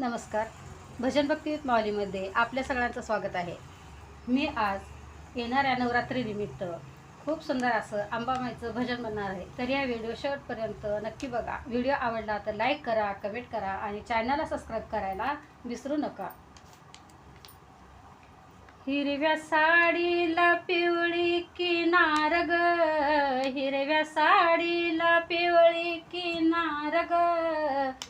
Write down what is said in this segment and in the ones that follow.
नमस्कार. भजन भक्ती माऊलीमध्ये आपल्या सगळ्यांचं स्वागत आहे. मी आज येणाऱ्या नवरात्रीनिमित्त खूप सुंदर असं आंबामाईचं भजन बनणार आहे. तर या व्हिडिओ शेवटपर्यंत नक्की बघा. व्हिडिओ आवडला तर लाईक करा कमेंट करा आणि चॅनलला सबस्क्राईब करायला विसरू नका. हिरव्या साडीला पिवळी किनार ग. हिरव्या साडीला पिवळी किनार ग.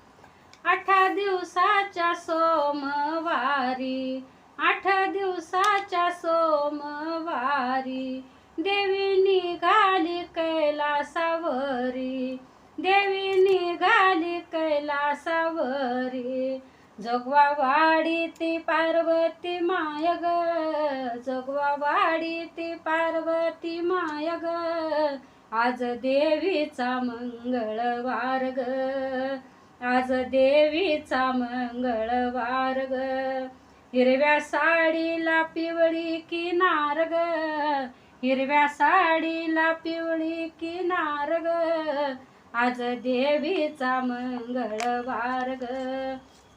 आठा दिवसाच्या सोमवारी आठ दिवसाच्या सोमवारी देवी निघाली कैलासावरी देवी निघाली कैलासावरी. जोगवा वाडी ती पार्वती माय ग जोगवा वाडी ती पार्वती माय ग आज देवीचा मंगळवार ग. आज देवीचा मंगळवार ग. हिरव्या साडीला पिवळी किनार ग. हिरव्या साडीला पिवळी किनार ग. आज देवीचा मंगळवार ग.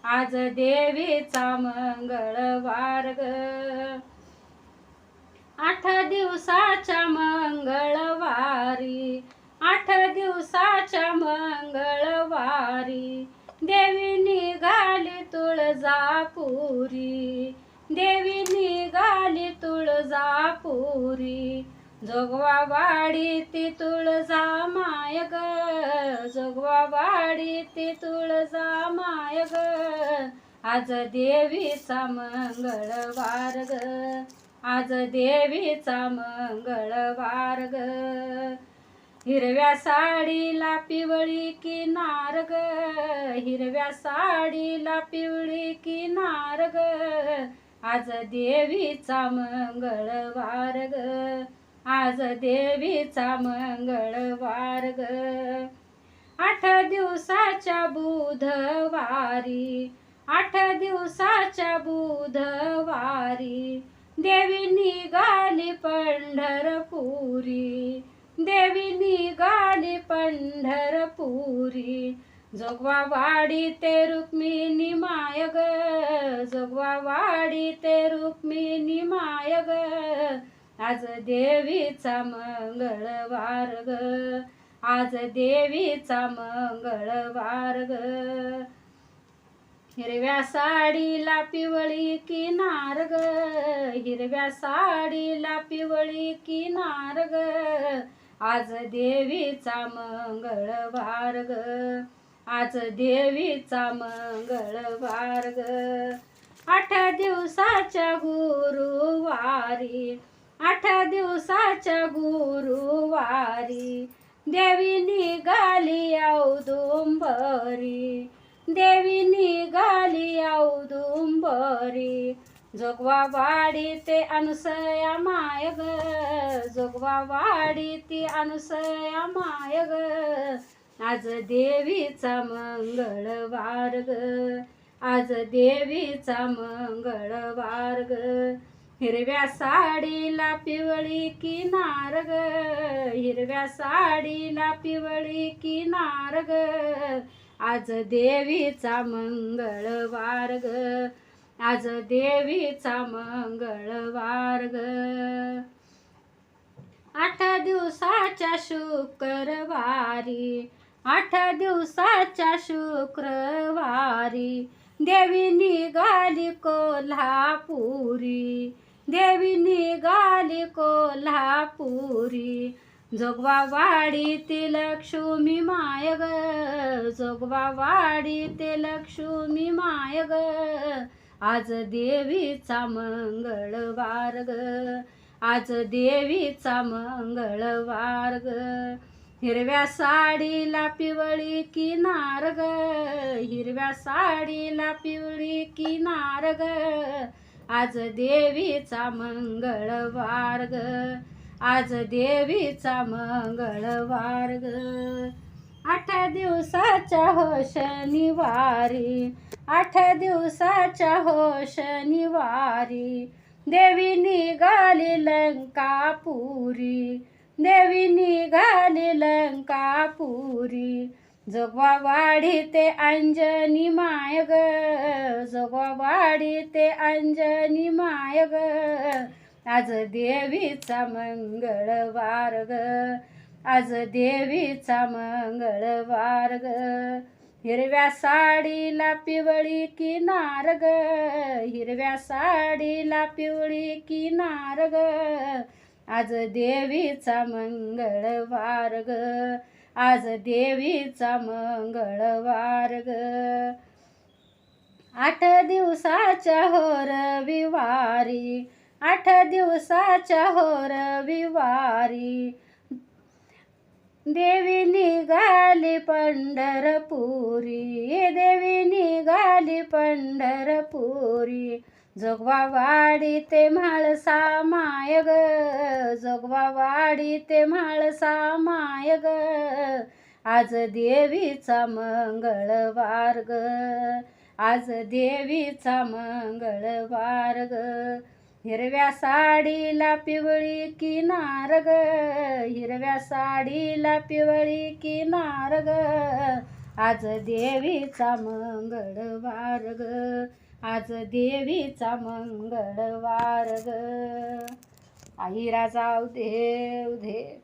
आज देवीचा मंगळवार ग. आठ दिवसाच्या मंगळवारी आठ दिवसाच्या मंगळवारी तुळजापुरी. देवी निघाली तुळजापुरी. जोगवा वाडी ती तुळजा माय ग. जोगवा वाडी ती तुळजा माय ग. आज देवीचा मंगळवार ग. आज देवीचा मंगळवार ग. हिरव्या साडीला पिवळी किनार ग. हिरव्या साडीला पिवळी किनार ग. आज देवीचा मंगळवार ग. आज देवीचा मंगळवार ग. आठ दिवसाच्या बुधवारी आठ दिवसाच्या बुधवारी देवी निघाली पंढरपुरी. देवी निघाली पंढरपुरी. जोगवा वाडी ते रुक्मिणी माय ग जोगवा वाडी ते रुक्मिणी माय ग आज देवीचा मंगळवार ग आज देवीचा मंगळवार ग हिरव्या साडीला पिवळी किनार ग हिरव्या साडीला पिवळी किनार ग आज देवीचा मंगळवार ग. आज देवीचा मंगळवार ग. आठ दिवसाच्या गुरुवारी आठ दिवसाच्या गुरुवारी देवी निघाली औदुंबरी देवी निघाली औदुंबरी जोगवा वाडी ते अनुसया माय ग जोगवा वाडी ती अनुसया माय ग आज देवीचा मंगळवार ग आज देवीचा मंगळवार ग हिरव्या साडीला पिवळी किनार ग हिरव्या साडीला पिवळी किनार ग आज देवीचा मंगळवार ग आज देवीचा मंगळवार ग. आठ दिवसाच्या शुक्रवारी आठ दिवसाच्या शुक्रवारी देवी निघाली कोल्हापुरी देवी निघाली कोल्हापुरी. जोगवा वाडी लक्ष्मी माय ग जोगवा वाडी लक्ष्मी माय ग. आज देवीचा मंगळवार ग. आज देवीचा मंगळवार ग. हिरव्या साडीला पिवळी किनार ग. हिरव्या साडीला पिवळी किनार ग. आज देवीचा मंगळवार ग. आज देवीचा मंगळवार ग. आठ दिवसाच्या हो शनिवारी आठ दिवसाच्या हो शनिवारी देवी निघाली लंकापुरी. देवी निघाली लंकापुरी. जोगवा वाडी ते अंजनी माय ग. जोगवा वाडी ते अंजनी माय ग. आज देवीचा मंगळवार ग. आज देवीचा मंगळवार ग. हिरव्या साडीला पिवळी किनार ग. हिरव्या साडीला पिवळी किनार ग. आज देवीचा मंगळवार ग. आज देवीचा मंगळवार ग. आठ दिवसाच्या हो रविवारी आठ दिवसाच्या हो रविवारी देवी निघाली पंढरपुरी देवी निघाली पंढरपुरी. जोगवा वाडी ते म्हाळसा माय ग जोगवा वाडी ते म्हाळसा माय ग. आज देवीचा मंगळवार ग आज देवीचा मंगळवार ग. हिरव्या साडीला पिवळी किनार ग. हिरव्या साडीला पिवळी किनार ग. आज देवीचा मंगळवार ग. आज देवीचा मंगळवार ग. आई राजाव देव देव